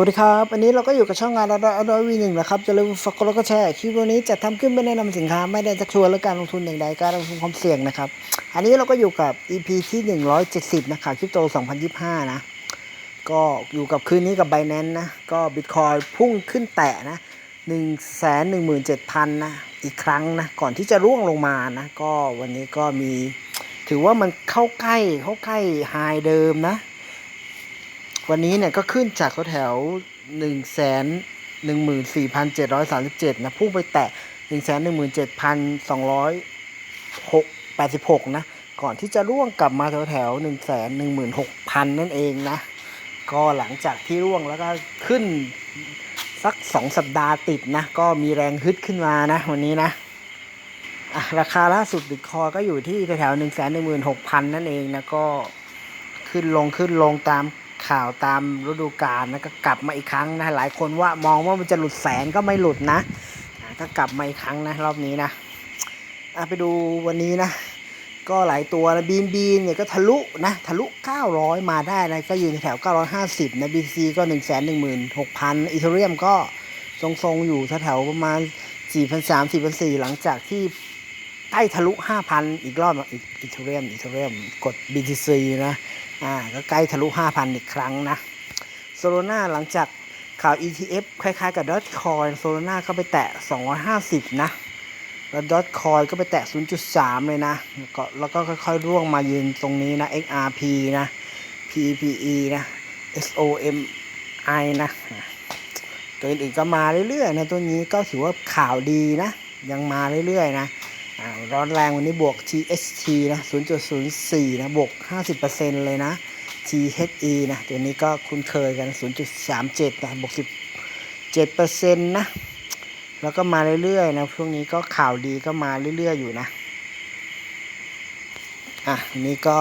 วัสดีครับอันนี้เราก็อยู่กับช่องงานอดอดวีหนึ่งนะครับจะเริ่มฝากกดไลค์ก็แชร์คลิปวันนี้จะทำขึ้นไม่แนะนำสินค้าไม่ได้จะชวนและการลงทุนอย่างใดการลงทุนความเสี่ยงนะครับ อันนี้เราก็อยู่กับ EP ที่ 170 นะครับคริปโต 2025 นะ ก็อยู่กับคืนนี้กับ b บ n a n c e นะ ก็บิตคอยพุ่งขึ้นแตะนะ 1 1 7 0 0 0 นะ อีกครั้งนะ ก่อนที่จะร่วงลงมานะ ก็วันนี้ก็มี ถือว่ามันเข้าใกล้เข้าใกล้ไฮเดิมนะ วันนี้เนี่ยก็ขึ้นจากแถวหนึ่งแสนหนึ่งหมื่นสี่พันเจ็ดร้อยสามสิบเจ็ดนะพุ่งไปแตะหนึ่งแสนหนึ่งหมื่นเจ็ดพันสองร้อยหกแปดสิบหกนะ ก่อนที่จะร่วงกลับมาแถวแถวหนึ่งแสนหนึ่งหมื่นหกพันนั่นเองนะ ก็หลังจากที่ร่วงแล้วก็ขึ้นสักสองสัปดาห์ติดนะ ก็มีแรงฮึดขึ้นมานะวันนี้นะราคาล่าสุดบิตคอยก็อยู่ที่แถวหนึ่งแสนหนึ่งหมื่นหกพันนั่นเองนะก็ขึ้นลงขึ้นลงตาม ข่าวตามฤดูกาลนะก็กลับมาอีกครั้งนะหลายคนว่ามองว่ามันจะหลุดแสนก็ไม่หลุดนะก็กลับมาอีกครั้งนะรอบนี้นะอะไปดูวันนี้นะก็หลายตัวนะบีนบีนเนี่ยก็ทะลุนะทะลุ 900 มาได้นะก็อยู่ในแถว 950 นะ BC ก็ 1 1 6 0 0 0 อีเทเรียมก็ทรงๆอยู่แถวประมาณ 4,300 4,400 หลังจากที่ใกล้ทะลุ 5,000 อีกรอบอีอีเทเรียมอีเทเรียมกด BTC นะ อ่าก็ใกล้ทะลุ 5,000 อีกครั้งนะโซโลนาหลังจากข่าว ETF คล้ายๆกับดอทคอยโซโลนาก็ไปแตะ 250 นะ แล้วดอทคอยก็ไปแตะ 0.3 เลยนะแล้วก็แล้วก็ค่อยๆร่วงมายืนตรงนี้นะ XRP นะ PPE นะ SOMI นะตัวอื่นๆก็มาเรื่อยๆนะตัวนี้ก็ถือว่าข่าวดีนะ ยังมาเรื่อยๆนะ ร้อนแรงวันนี้บวก THT นะ0.04 นะ บวก 50%เลยนะ THE นะ ตัวนี้ก็คุ้นเคยกัน 0.37 นะ บวก 17%นะ แล้วก็มาเรื่อยๆนะ ช่วงนี้ก็ข่าวดีก็มาเรื่อยๆอยู่นะ อะนนี้ก็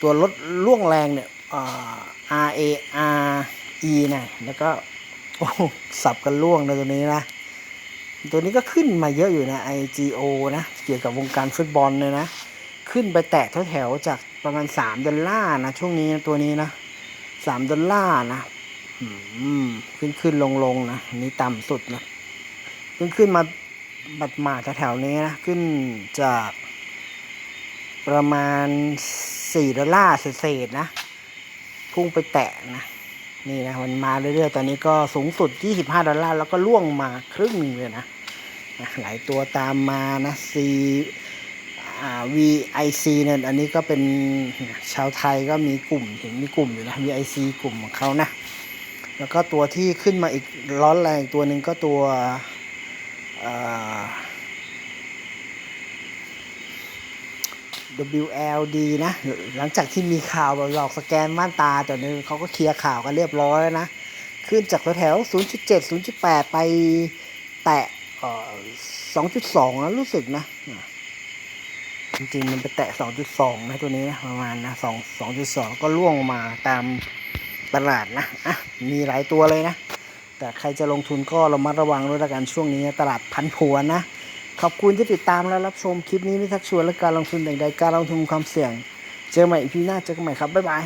ตัวลดล่วงแรงเนี่ยอ่า R A R E นะ แล้วก็สับกันล่วงนะตัวนี้นะ ตัวนี้ก็ขึ้นมาเยอะอยู่นะ IGO นะ เกี่ยวกับวงการฟุตบอลเลยนะ ขึ้นไปแตะแถวๆจากประมาณ 3 ดอลลาร์นะ ช่วงนี้นะตัวนี้นะ3ดอลลาร์นะขึ้นขึ้นลงลงนะนนี้ต่ำสุดนะขึ้นขึ้นมาบัดหมาแถวๆนี้นะ ขึ้นจากประมาณ 4 ดอลลาร์เศษๆนะ พุ่งไปแตะนะนี่นะมันมาเรื่อยๆ ตอนนี้ก็สูงสุด 25 ดอลลาร์ แล้วก็ล่วงมาครึ่งนึงเลยนะ หลายตัวตามมานะ C VIC เนี่ยอันนี้ก็เป็นชาวไทยก็มีกลุ่มเห็นมีกลุ่มอยู่นะ VIC กลุ่มของเขานะ แล้วก็ตัวที่ขึ้นมาอีกร้อนแรงตัวหนึ่งก็ตัวอ่า WLD นะ หลังจากที่มีข่าวหลอกสแกนม่านตาแต่นึงเขาก็เคลียร์ข่าวกันเรียบร้อยแล้วนะ ขึ้นจากแถว 0.7 0.8 ไปแตะ เอ่อ2.2แล้วรู้สึกนะ จริงๆ มันไปแตะ2.2นะตัวนี้นะประมาณนะ2 2.2ก็ล่วงมาตามตลาดนะอะมีหลายตัวเลยนะ แต่ใครจะลงทุนก็ระมัดระวังด้วยละกันช่วงนี้ตลาดพันผวนนะ ขอบคุณที่ติดตามและรับชมคลิปนี้ไม่ทักชวนและการลงทุนใดๆการลงทุนความเสี่ยง เจอใหม่อีพีหน้าเจอกันใหม่ครับ บ๊ายบาย